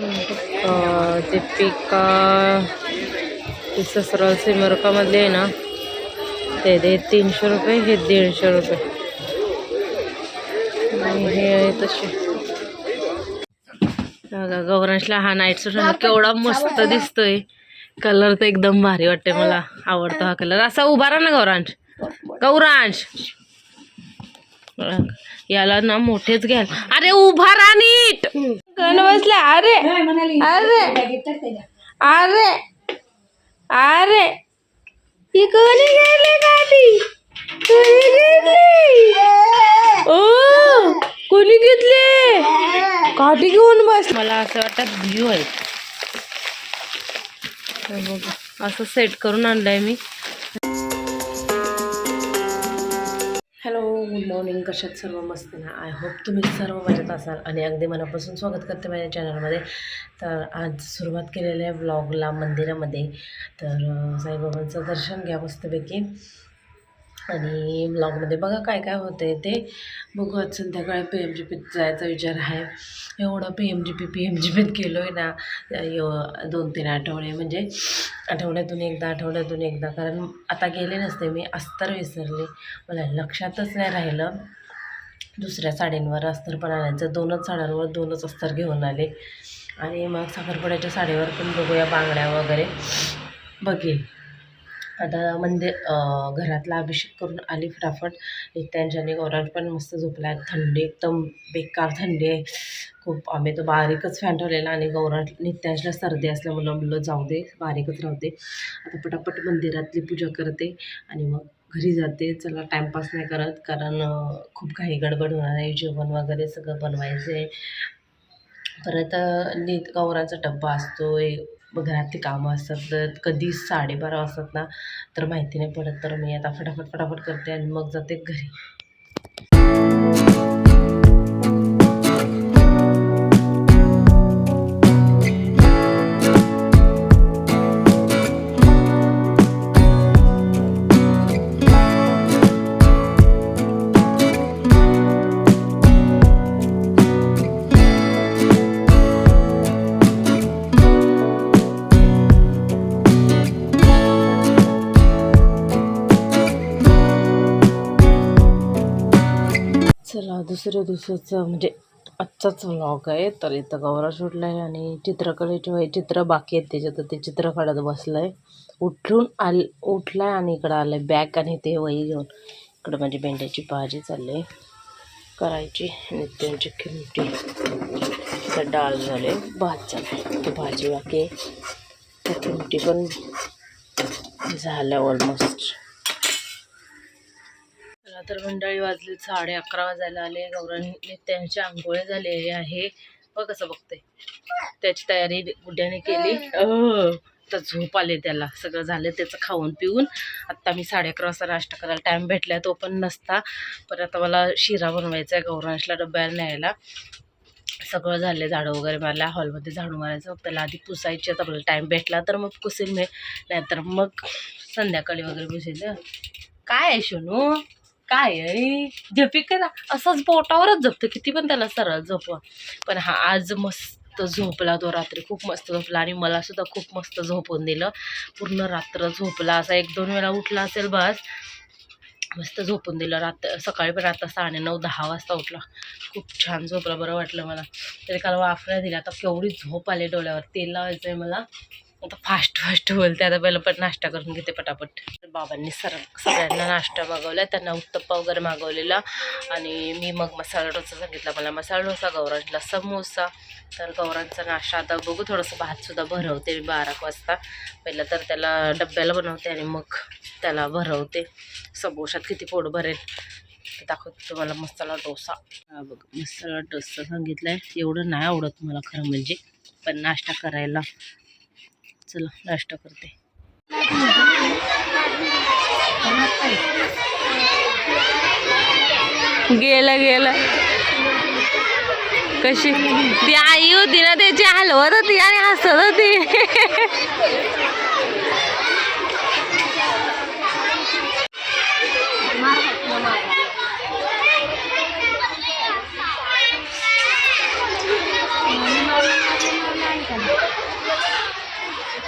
ते दीपिका ससरा सिमरकामधले आहे ना ते दे तीनशे रुपये हे दीडशे रुपये. आणि हे आहे तसे. बघा, गौरांशला हा नाईट सूट केवढा मस्त दिसतोय. कलर तर एकदम भारी वाटते मला. आवडतो हा कलर असा उभा राहा ना गौरांश. गौरांश. याला ना मोठेच घ्याल अरे उभा राहा अरे अरे अरे अरे. ही कोणी गेले गाडी? कोणी घेतली ओ कोणी घेतले? काठी घेऊन बस. मला असं वाटतं ब्ल्यू आहे. बघा, असं सेट करून आणलंय मी. Hello good morning. कशात सर्व मस्त ना? आय होप तुम्ही सर्व मजेत असाल आणि अगदी मनापासून स्वागत करते माझ्या चॅनलमध्ये. तर आज सुरुवात केलेल्या ब्लॉगला मंदिरामध्ये. तर साईबाबांचं दर्शन घ्या मस्तपैकी. आणि ब्लॉगमध्ये बघा काय काय होतं आहे ते. बघू आज संध्याकाळी पी एम जी पीत जायचा विचार आहे. एवढं P M G P P M G पीत गेलो आहे ना दोन तीन आठवडे. म्हणजे आठवड्यातून एकदा आठवड्यातून एकदा. कारण आता गेले नसते मी अस्तर विसरले. मला लक्षातच नाही राहिलं. दुसऱ्या साडींवर अस्तर पण आणायचं. दोनच साड्यांवर दोनच अस्तर घेऊन आले. आणि मग साखरपुड्याच्या साडीवर पण बघूया बांगड्या वगैरे. बघेल. आता मंदिर घरातला अभिषेक करून आली फटाफट. नित्यांच्याने गौरव पण मस्त झोपला. आहे थंडी एकदम बेकार थंडी आहे. खूप आम्ही तो बारीकच फॅन ठेवलेला आणि गौराज नित्यांशला सर्दी असल्यामुळं मुलं जाऊ दे बारीकच राहू दे. आता पटापट मंदिरातली पूजा करते आणि मग घरी जाते. चला टाईमपास नाही करत कारण खूप काही गडबड होणार आहे. जेवण वगैरे सगळं बनवायचं आहे परत नीत गौरांचा गौराचा डब्बा असतो मग घरातली कामं असतात तर कधी साडेबारा वाजतात ना तर माहिती नाही पडत. तर मी आता फटाफट फटाफट करते आणि मग जाते घरी. दुसऱ्या दिवसाचं म्हणजे आजचाच व्लॉग आहे. तर इथं गौरा सुटला आहे आणि चित्रकलेचे वय चित्र बाकी आहेत त्याच्यात. ते चित्र काढत बसलं आहे उठून आल उठला आहे आणि इकडं आलं आहे बॅग आणि ते वही घेऊन. इकडं माझी भेंड्याची भाजी चालली आहे करायची नित्यांची खिमटी. इथं डाळ झाले भात चालली भाजी बाकी आहे. ती पण झाल्या ऑलमोस्ट चला तर मंडळी वाजले साडे अकरा वाजायला आले. गौरांनी त्यांची आंघोळ झालेली आहे. बघ कसं बघते. त्याची तयारी गुड्याने केली. तर झोप आले त्याला. सगळं झालं त्याचं खाऊन पिऊन. आत्ता मी साडे अकरा वाजता नाश्ता करायला टाईम भेटला तो पण नसता. परत आता मला शिरा बनवायचा आहे गौरांशला डब्याला न्यायला. सगळं झालं झाडं वगैरे मारल्या. हॉलमध्ये झाडू मारायचं. त्याला आधी पुसायची आता मला टाईम भेटला तर मग पुसेल मी. नाहीतर मग संध्याकाळी वगैरे पुसेल. काय आहे शोनू? काय आहे? झपी करा. असंच बोटावरच झपतं. किती पण त्याला सरळ झोपवा. पण हा आज मस्त झोपला तो रात्री. खूप मस्त झोपला आणि मला सुद्धा खूप मस्त झोपून दिलं. पूर्ण रात्र झोपला. असा एक दोन वेळा उठला असेल बस मस्त झोपून दिलं. रात सकाळी पण आता साडे नऊ दहा वाजता उठला. खूप छान झोपला. बरं वाटलं मला. तरी काल वाफऱ्या दिल्या. आता केवढी झोप आली डोळ्यावर. तेल लावायचं आहे मला. आता फास्ट फास्ट बोलते. आता पहिलं पण नाश्ता करून घेते पटापट. बाबांनी सर सगळ्यांना नाश्ता मागवला त्यांना उत्तप्पा वगैरे मागवलेला. आणि मी मग मसाला डोसा सांगितला मला. मसाला डोसा गौरांजला समोसा. तर गौरांचा नाश्ता आता बघू. थोडंसं भातसुद्धा भरवते मी बारा एक वाजता. पहिलं तर त्याला डब्याला बनवते आणि मग त्याला भरवते. समोशात किती पोट भरेल. दाखवते तुम्हाला मसाला डोसा. बघ मसाला डोसा सांगितला आहे एवढं नाही आवडत मला खरं म्हणजे. पण नाश्ता करायला चला नाश्ता करते. गेला गेला. कशी? ती आई होती ना त्याची हलवत होती आणि हसत होती.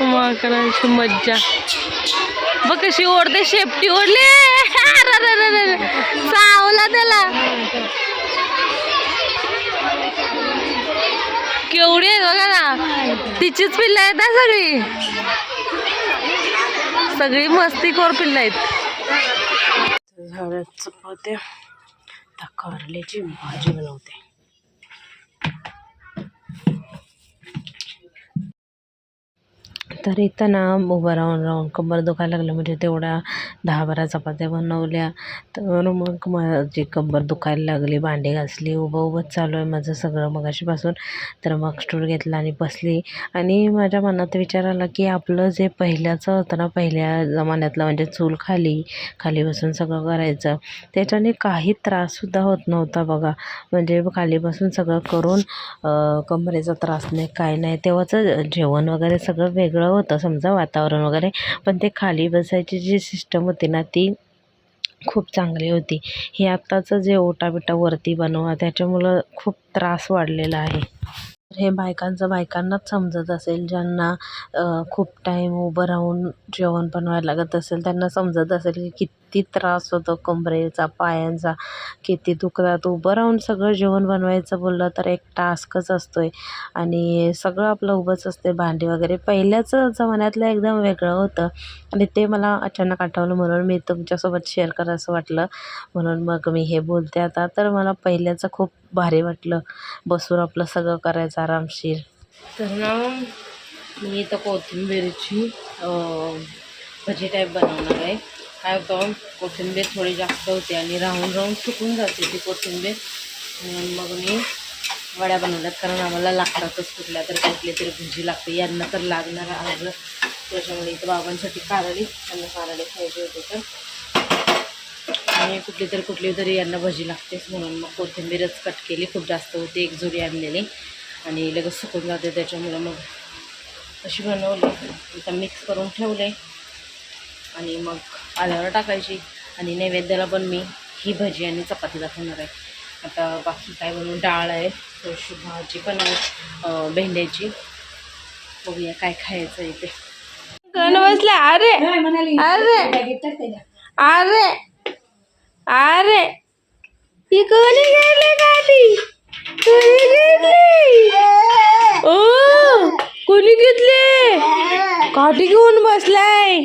माकडांची मज्जा. बघ कशी ओढते शेपटी ओढली. अररररर. चावला त्याला. केवढी आहे बघा ना. तिचीच पिल्लं आहेत ना सगळी. सगळी मस्तीखोर पिल्लं आहेत. झाडात चपात्या. त्या कारल्याची भाजी बनवते. तर इथं ना उभं राहून राहून कंबर दुखायला लागलं. म्हणजे तेवढ्या दहा बारा चपात्या बनवल्या. तर मग माझी कंबर दुखायला लागली भांडी घासली उभं उभंच चालू आहे माझं सगळं मगाशीपासून. तर मग स्टूल घेतला आणि बसली. आणि माझ्या मनात विचार आला की आपलं जे पहिल्याचं होतं ना पहिल्या जमान्यातलं म्हणजे चूल खाली खाली बसून सगळं करायचं त्याच्याने काही त्राससुद्धा होत नव्हता बघा. म्हणजे खाली बसून सगळं करून कंबरेचा कमरेचा त्रास नाही काय नाही. तेव्हाचं जेवण वगैरे सगळं वेगळं होतं समजा वातावरण वगैरे. पण ते खाली बसायची जी सिस्टम होती ना ती खूप चांगली होती. हे आत्ताचं जे ओटाबिटा वरती बनवा त्याच्यामुळं खूप त्रास वाढलेला आहे. हे बायकांचं बायकांनाच समजत असेल ज्यांना खूप टाईम उभं राहून जेवण बनवायला लागत असेल त्यांना समजत असेल की किती किती त्रास होतो कंबरेचा पायांचा किती दुखतात. उभं राहून सगळं जेवण बनवायचं बोललं तर एक टास्कच असतो आहे आणि सगळं आपलं उभंच असते भांडी वगैरे. पहिल्याच जमान्यातलं एकदम वेगळं होतं. आणि ते मला अचानक आठवलं म्हणून मी तुमच्यासोबत शेअर करायचं वाटलं. म्हणून मग मी हे बोलते आता. तर मला पहिल्याचं खूप भारी वाटलं. बसून आपलं सगळं करायचं आरामशीर. तर ना मी इथं कोथिंबीरची भजी टाईप बनवणार आहे. काय होतं कोथिंबीर थोडी जास्त होते आणि राहून राहून सुकून जाते ती कोथिंबीर. म्हणून मग मी वड्या बनवल्यात कारण आम्हाला लागतातच कुठल्या तर कुठली तरी भजी लागते. यांना तर लागणार आज. त्याच्यामुळे इथं बाबांसाठी कारळी त्यांना कारळी खायचे होते तर. आणि कुठली तरी कुठली तरी यांना भजी लागतेच म्हणून मग कोथिंबीरच कट केली. खूप जास्त होती एक जुडी आणलेली. आणि लगेच सुकून जाते त्याच्यामुळं मग अशी बनवली. आता मिक्स करून ठेवले आणि मग आल्यावर टाकायची. आणि नैवेद्याला पण मी ही भजी आणि चपाती दाखवणार आहे. आता बाकी काय बनवून डाळ आहे थोडीशी भाजी पण आहे भेंड्याची. बघूया काय खायचं इथे गण बसला. अरे अरे. अरे अरे. ही कोणी गेले गाडी? कोणी घेतली ओ कोणी घेतले? काठी घेऊन बसलाय.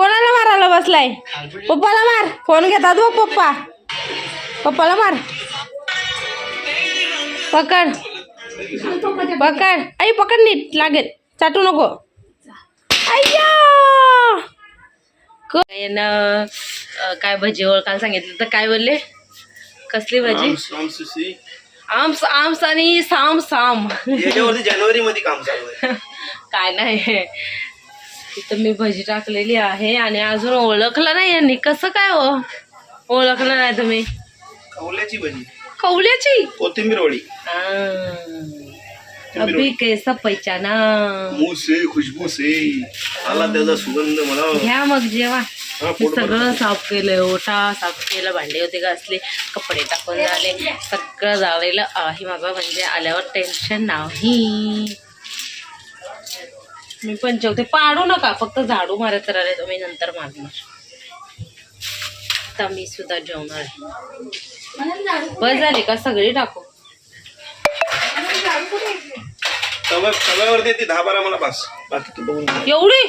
कोणाला मारायला बसलाय? पप्पाला मार. फोन घेतात बघ पप्पा. पप्पाला मार. पकड. पकड. आई पकड नीट. लागेल. चाटू नको. अय्या! यानं काय भजी ओळखायला सांगितलं तर काय बोलले? कसली भजी? आम्स आम्स आणि साम साम. जानेवारी मध्ये काम चालू काय नाही. इथं मी भजी टाकलेली आहे आणि अजून ओळखलं नाही यांनी. कसं काय हो? ओळखलं नाही तुम्ही? कवल्याची भजी. कवल्याची? कोथिंबीर वडी अभी कैसा पैचाना. मुंह से खुशबू से आला त्याचा सुगंध मला घ्या मग जेवा. हा, मी पोट भरून. सगळं साफ केलंय ओटा साफ केलं भांडे होते घासले कपडे टाकून झाले. सगळं झालेलं आहे माझं म्हणजे आल्यावर टेन्शन नाही. मी पण जेवते. पाडू नका फक्त झाडू मारत राहिले तुम्ही नंतर मारणार. आता मी सुद्धा जेवणार. बस झाली का? सगळी टाकू. एवढी?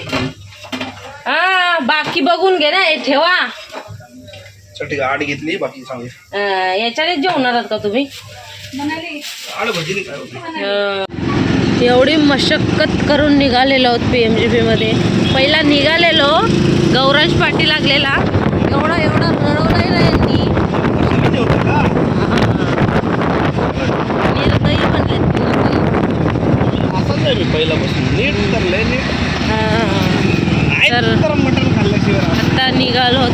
हा बाकी बघून घे ना हे ठेवा. आठ घेतली बाकी याच्यानेच जेवणार आहात का तुम्ही? एवढी मशक्कत करून निघालेलो आहोत पी एम जी पीमध्ये पहिला निघालेलो गौरांश पाठी लागलेला. एवढा एवढा रडवलाय ना यांनी. निर्दयी. असंच आहे मी पहिल्यापासून. नीट तर लय नीट. तर तर मटण खाल्ल्याशिवाय राहत आता निघालो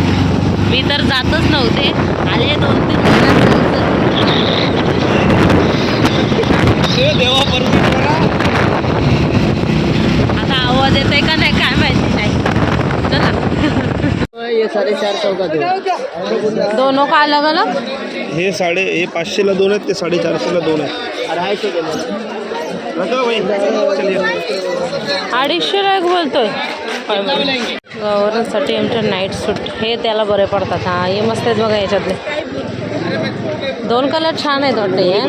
मी तर जातच नव्हते. आले दोन तीन जण. आवाज़ येतोय का नाही काय माहिती नाही. चला. दोनों का अलग अलग? हे साडे हे पाचशेला दोन आहेत ते साडेचारशेला दोन आहेत. बोलतोय. आमच्या नाईट सूट हे त्याला बरे पडतात. हा हे मस्त आहेत बघा याच्यातले. दोन कलर छान आहेत वाटते हे.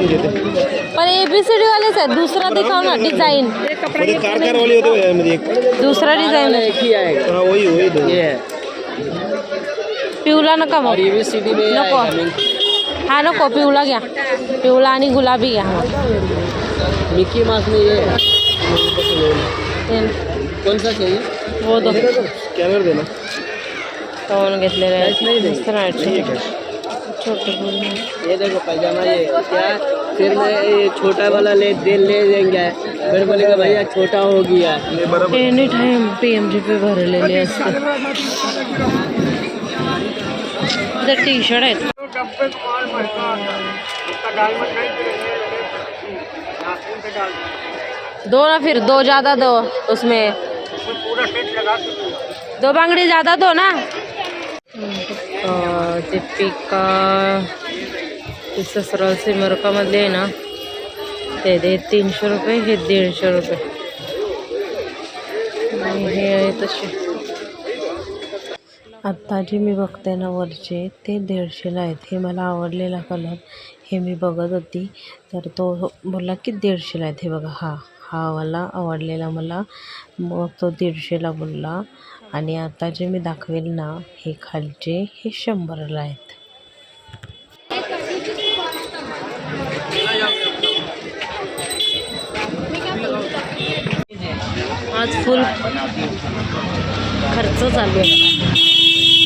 पण ए बी सी डी वालेच आहेत. दुसरा दिखाव ना डिझाईन मध्ये कार कार वाली होते बघा मध्ये एक। दुसरा डिझाईन हा। वही वही दो। पिवला नका। मग नको हा नको पिवळा घ्या पिवळा आणि गुलाबी घ्या हा मिकी माउस में ये ते कौन सा चाहिए? हो दो। स्कॅनर दे ना दोन घेतलेले आहेत मस्त नाईट सूट छोटे गुल ये देखो पैजामा ये क्या? फिर मैं ये छोटा वाला ले दे ले देंगे फिर बोलेगा भैया छोटा हो गया। Any time P M G पे भरलेली असते तर टी शर्ट आहेत दो ना फिर दो ज़्यादा दो उसमें। दो बांगड़ी ज़्यादा दो ना। दीपिका ते ससरा सिमरकामधले आहे ना ते दे तीनशे रुपये हे दीडशे रुपये. आणि हे आहे तसे. आत्ता जे मी बघते ना वरचे ते दीडशेला आहेत. हे मला आवडलेला कलर हे मी बघत होती. तर तो बोलला की दीडशेला आहेत. हे बघा हा हा वाला आवडलेला मला. मग तो दीडशेला बोलला. आणि आता जे मी दाखवेल ना हे खालचे हे शंभरला आहेत. आज फुल खर्च चालू आहे.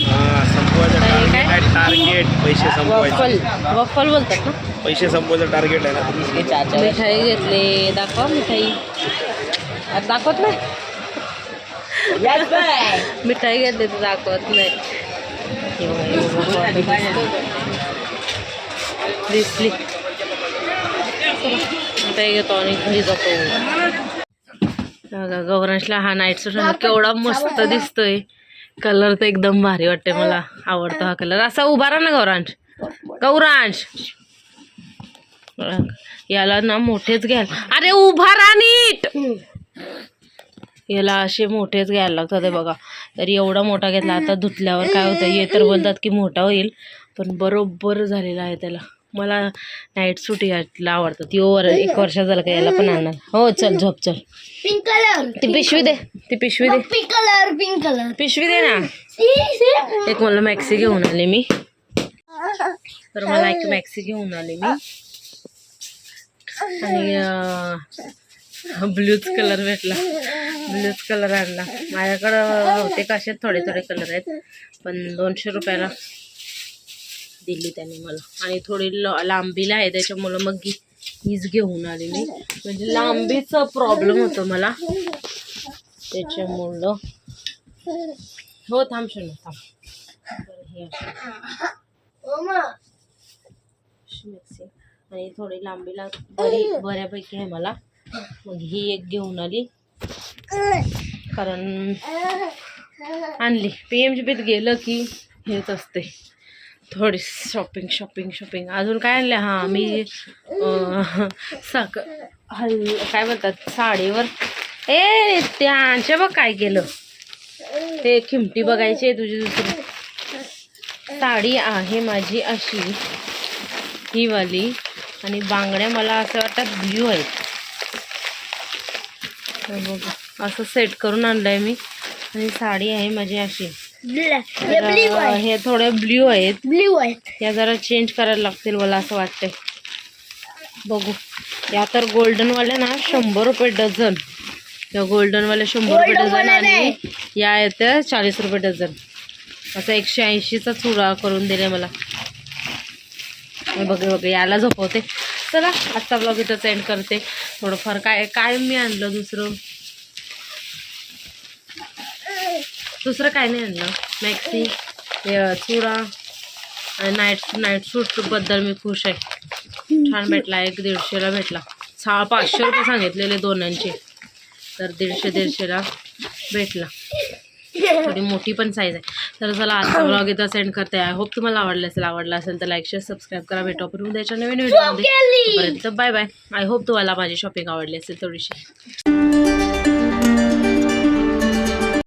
हा? टार्गेट पैसे वफल संपवायचे. वफल बोलतात ना? पैसे संपवायचं टार्गेट आहे ना मिठाई घेतली. दाखवा मिठाई. दाखवत नाही? मिठाई घेतली तर दाखवत नाही. दिसली. मिठाई घेतो आणि घरी जातो. गौरांशला हा नाईट सूट केवढा मस्त दिसतोय. कलर तर एकदम भारी वाटते मला. आवडतो हा कलर असा उभा राहा ना गौरांश. गौरांश. याला ना मोठेच घ्यायला अरे उभा राहा नीट! याला असे मोठेच घ्यायला लागतात बघा. तरी एवढा मोठा घेतला आता धुतल्यावर काय होतं हे तर बोलतात की मोठा होईल पण बरोबर झालेला आहे त्याला. मला नाईट सूट यातला आवडतात यो वर एक वर्ष झालं का याला पण आणणार. हो चल झोप चल. पिंक कलर ती पिशवी दे. ती पिशवी दे. पिंक कलर पिंक कलर पिशवी दे ना. एक मला मॅक्सी घेऊन आले मी. तर मला एक मॅक्सी घेऊन आले मी. आणि ब्लूच कलर भेटला. ब्लूच कलर आणला. माझ्याकडं होते का असे थोडे थोडे कलर आहेत. पण दोनशे रुपयाला. दिली त्याने मला. आणि थोडी ल लांबीला आहे त्याच्यामुळं मग हीच घेऊन आली मी म्हणजे लांबीचा प्रॉब्लेम होतो मला. त्याच्यामुळं. हो थांब शून्य थांब. मिक्सी आणि थोडी लांबीला बरी बऱ्यापैकी आहे मला. मग ही एक घेऊन आली. कारण आणली. पी एम जी पीत गेलं की हेच असते थोडी शॉपिंग शॉपिंग शॉपिंग अजून काय आणलं हां मी सक हल काय बोलतात? साडीवर. ए त्यांच्या बघ काय केलं. ते खिमटी बघायची आहे तुझी दुसरी. साडी आहे माझी अशी. ही वाली. आणि बांगड्या मला असं वाटतं ब्ल्यू आहेत. बघ, असं सेट करून आणलं आहे मी. आणि साडी आहे माझी अशी. तर, हे थोडे ब्ल्यू आहेत. ब्ल्यू आहे या जरा चेंज करायला लागतील मला असं वाटतंय. बघू. या तर गोल्डनवाल्या ना शंभर रुपये डझन. या गोल्डनवाल्या शंभर रुपये डझन आणि या आहेत चाळीस रुपये डझन. असा एकशे ऐंशीचा चुरा करून दिले मला. बघ बघ याला झोपवते. चला आजचा ब्लॉग इथंच एंड करते. थोडंफार काय काय मी आणलं दुसरं? दुसरं काय नाही आणलं. मॅक्सी चुरा आणि नाईट नाईट सूटबद्दल मी खुश आहे. छान भेटला एक दीडशेला भेटला. सहा पाचशे रुपये सांगितलेले दोनांचे तर दीडशे दीडशेला भेटला. थोडी मोठी पण साईज आहे. तर चला आजचा ब्लॉग इथं सेंड करते. आय होप तुम्हाला आवडलं असेल आवडला असेल तर लाईक शेअर सबस्क्राईब करा. भेटू आपण उद्याच्या नवीन व्हिडिओमध्ये तोपर्यंत बाय बाय आय होप तुम्हाला माझी शॉपिंग आवडली असेल थोडीशी.